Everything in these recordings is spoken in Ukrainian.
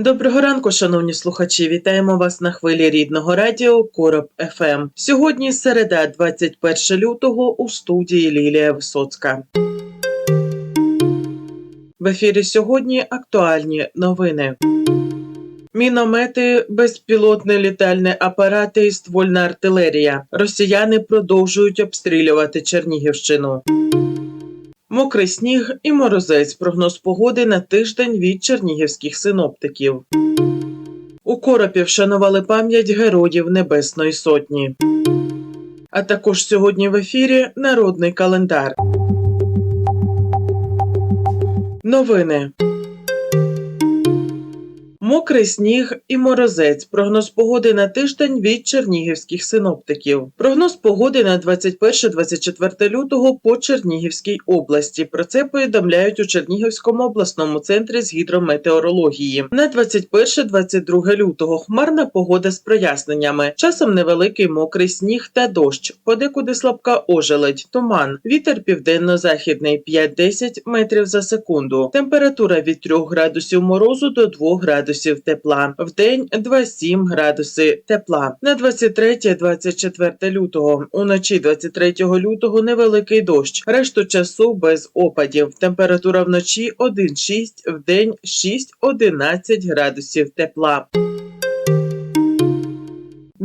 Доброго ранку, шановні слухачі. Вітаємо вас на хвилі рідного радіо Короб ФМ. Сьогодні середа, 21 лютого, у студії Лілія Висоцька. В ефірі сьогодні актуальні новини. Міномети, безпілотні літальні апарати і ствольна артилерія. Росіяни продовжують обстрілювати Чернігівщину. Мокрий сніг і морозець. Прогноз погоди на тиждень від чернігівських синоптиків. У Коропі вшанували пам'ять героїв Небесної Сотні. А також сьогодні в ефірі Народний календар. Новини. Мокрий сніг і морозець. Прогноз погоди на тиждень від чернігівських синоптиків. Прогноз погоди на 21-24 лютого по Чернігівській області. Про це повідомляють у Чернігівському обласному центрі з гідрометеорології. На 21-22 лютого хмарна погода з проясненнями. Часом невеликий мокрий сніг та дощ. Подекуди слабка ожеледь, туман. Вітер південно-західний 5-10 метрів за секунду. Температура від 3 градусів морозу до 2 градусів тепла. В день 2-7 градуси тепла. На 23-24 лютого. Уночі 23 лютого невеликий дощ. Решту часу без опадів. Температура вночі 1-6, в день 6-11 градусів тепла.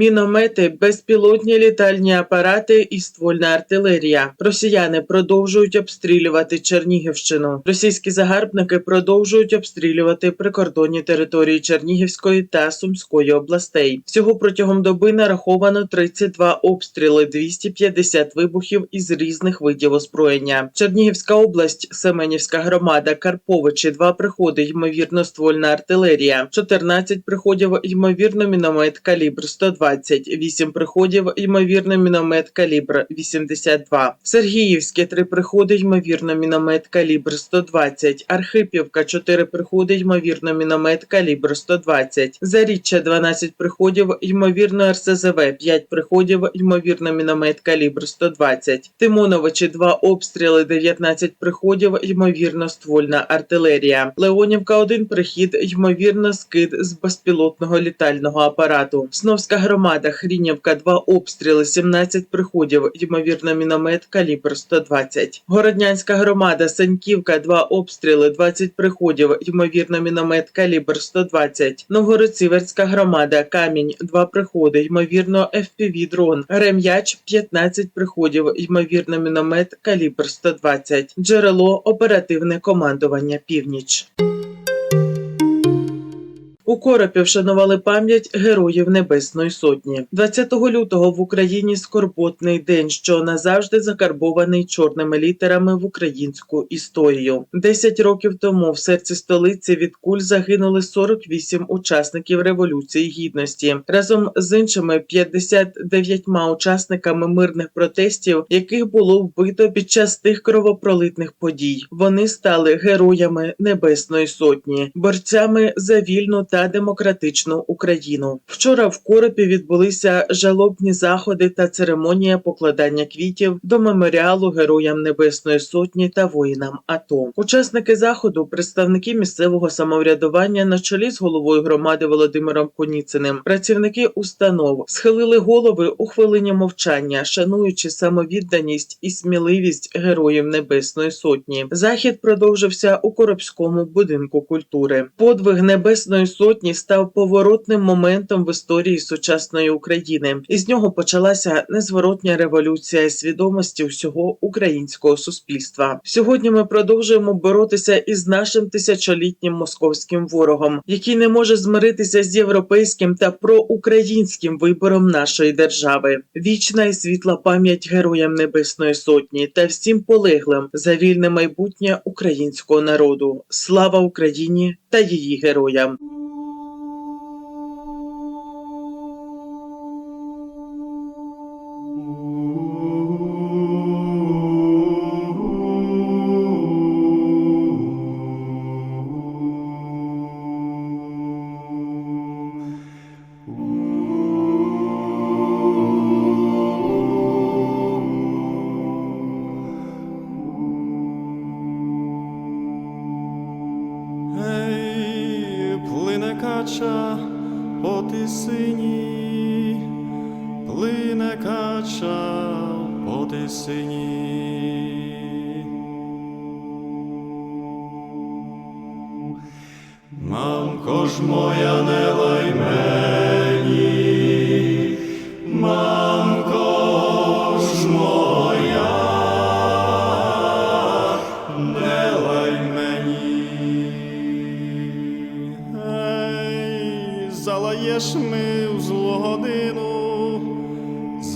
Міномети, безпілотні літальні апарати і ствольна артилерія. Росіяни продовжують обстрілювати Чернігівщину. Російські загарбники продовжують обстрілювати прикордонні території Чернігівської та Сумської областей. Всього протягом доби нараховано 32 обстріли, 250 вибухів із різних видів озброєння. Чернігівська область, Семенівська громада, Карповичі, два приходи, ймовірно, ствольна артилерія, 14 приходів, ймовірно, міномет калібр 120, 8 приходів, ймовірно, міномет калібр 82. Сергіївське 3 приходи, ймовірно, міномет калібр 120. Архипівка 4 приходи, ймовірно, міномет калібр 120. Заріччя 12 приходів, ймовірно, РСЗВ 5 приходів, ймовірно, міномет калібр 120. Тимоновичі 2 обстріли, 19 приходів, ймовірно, ствольна артилерія. Леонівка 1 прихід, ймовірно, скид з безпілотного літального апарату. Сновська громада Хрінівка 2 обстріли, 17 приходів, ймовірно, міномет калібр 120. Городнянська громада Саньківка 2 обстріли, 20 приходів, ймовірно, міномет калібр 120. Новгород-Сіверська громада Камінь 2 приходи, ймовірно, FPV дрон. Рем'яч 15 приходів, ймовірно, міномет калібр 120. Джерело оперативне командування Північ. У Коропі вшанували пам'ять героїв Небесної Сотні. 20 лютого в Україні скорботний день, що назавжди закарбований чорними літерами в українську історію. Десять років тому в серці столиці від куль загинули 48 учасників революції гідності разом з іншими 59 учасниками мирних протестів, яких було вбито під час тих кровопролитних подій. Вони стали героями Небесної Сотні, борцями за вільну та демократичну Україну. Вчора в Коропі відбулися жалобні заходи та церемонія покладання квітів до меморіалу Героям Небесної Сотні та воїнам АТО. Учасники заходу, представники місцевого самоврядування на чолі з головою громади Володимиром Коніциним, працівники установ схилили голови у хвилині мовчання, шануючи самовідданість і сміливість героїв Небесної Сотні. Захід продовжився у Коробському будинку культури. Подвиг Небесної Сотні став поворотним моментом в історії сучасної України. Із нього почалася незворотня революція свідомості всього українського суспільства. Сьогодні ми продовжуємо боротися із нашим тисячолітнім московським ворогом, який не може змиритися з європейським та проукраїнським вибором нашої держави. Вічна і світла пам'ять героям Небесної Сотні та всім полеглим за вільне майбутнє українського народу. Слава Україні та її героям. ти сині. Мамко ж моя не лайме.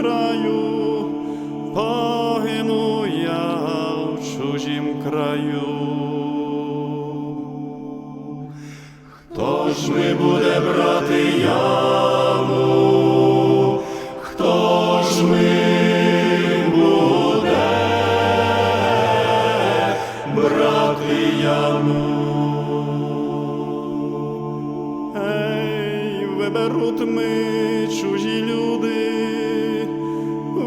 краю, погину я в чужім краю. Хто ж ми буде брати яму? Хто ж ми буде брати яму? Ей, виберуть ми чужі люди,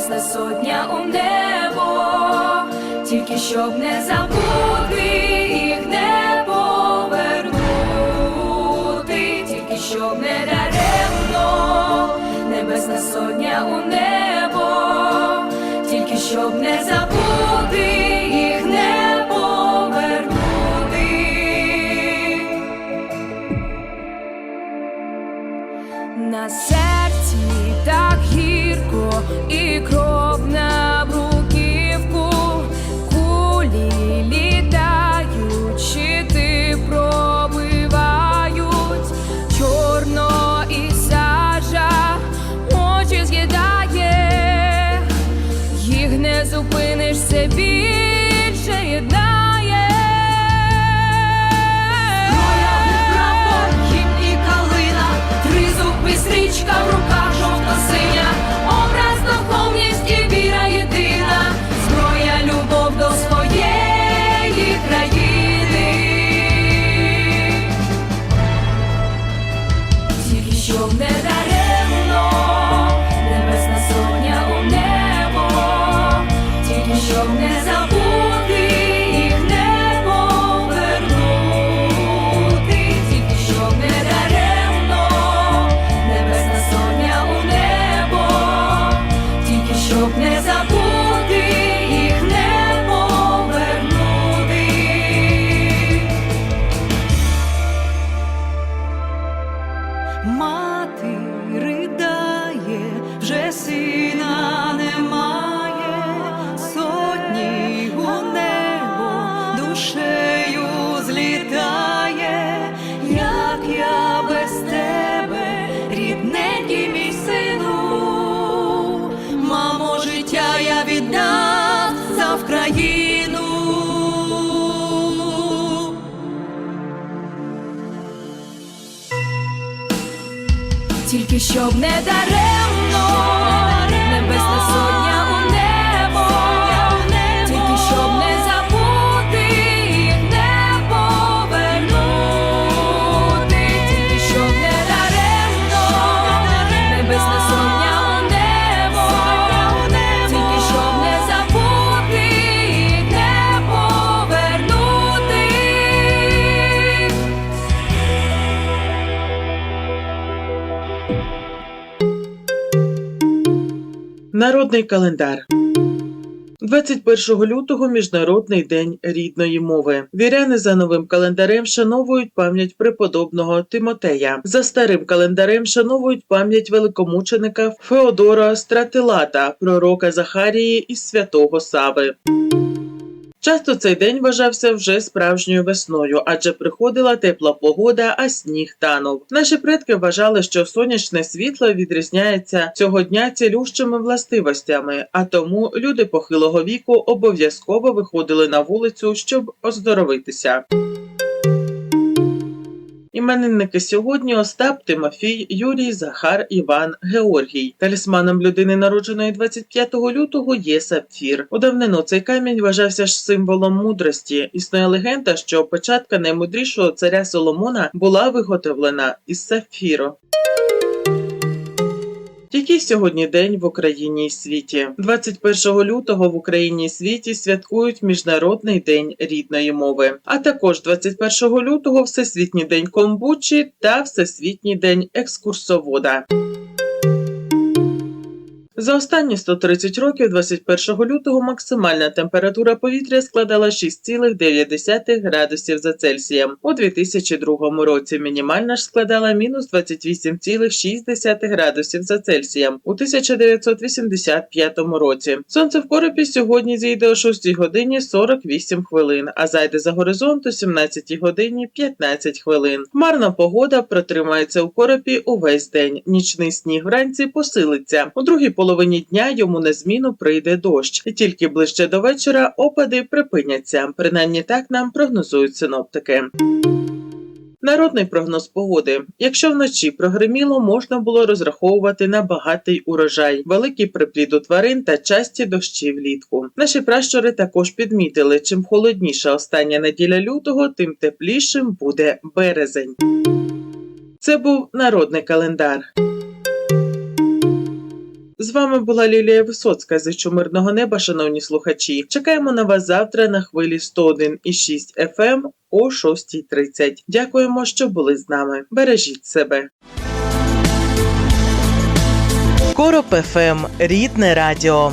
небесна сотня у небо, тільки щоб не забути їх не повернути, тільки щоб не даремно, небесна сотня у небо, тільки щоб не забути їх не повернути. На серці так і кров на щоб не даремно, Народний календар. 21 лютого Міжнародний день рідної мови. Віряни за новим календарем шановують пам'ять преподобного Тимотея. За старим календарем шановують пам'ять великомученика Феодора Стратилата, пророка Захарії і святого Сави. Часто цей день вважався вже справжньою весною, адже приходила тепла погода, а сніг танув. Наші предки вважали, що сонячне світло відрізняється цього дня цілющими властивостями, а тому люди похилого віку обов'язково виходили на вулицю, щоб оздоровитися. Іменинники сьогодні Остап, Тимофій, Юрій, Захар, Іван, Георгій. Талісманом людини, народженої 25 лютого, є сапфір. У давнину цей камінь вважався ж символом мудрості. Існує легенда, що печатка наймудрішого царя Соломона була виготовлена із сапфіру. Який сьогодні день в Україні і світі? 21 лютого в Україні і світі святкують Міжнародний день рідної мови, а також 21 лютого Всесвітній день комбучі та Всесвітній день екскурсовода. За останні 130 років 21 лютого максимальна температура повітря складала 6,9 градусів за Цельсієм. У 2002 році мінімальна ж складала мінус 28,6 градусів за Цельсієм у 1985 році. Сонце в коропі сьогодні зійде о 6 годині 48 хвилин, а зайде за горизонт о 17 годині 15 хвилин. Хмарна погода протримається у коропі увесь день. Нічний сніг вранці посилиться. У другій половині дня йому на зміну прийде дощ, і тільки ближче до вечора опади припиняться. Принаймні так нам прогнозують синоптики. Народний прогноз погоди. Якщо вночі прогриміло, можна було розраховувати на багатий урожай, великий приплід у тварин та часті дощі влітку. Наші пращури також підмітили, чим холодніша остання неділя лютого, тим теплішим буде березень. Це був народний календар. З вами була Лілія Висоцька. з мирного неба, шановні слухачі. Чекаємо на вас завтра на хвилі 101,6 FM о 6.30. Дякуємо, що були з нами. Бережіть себе. Короб ФМ. Рідне радіо.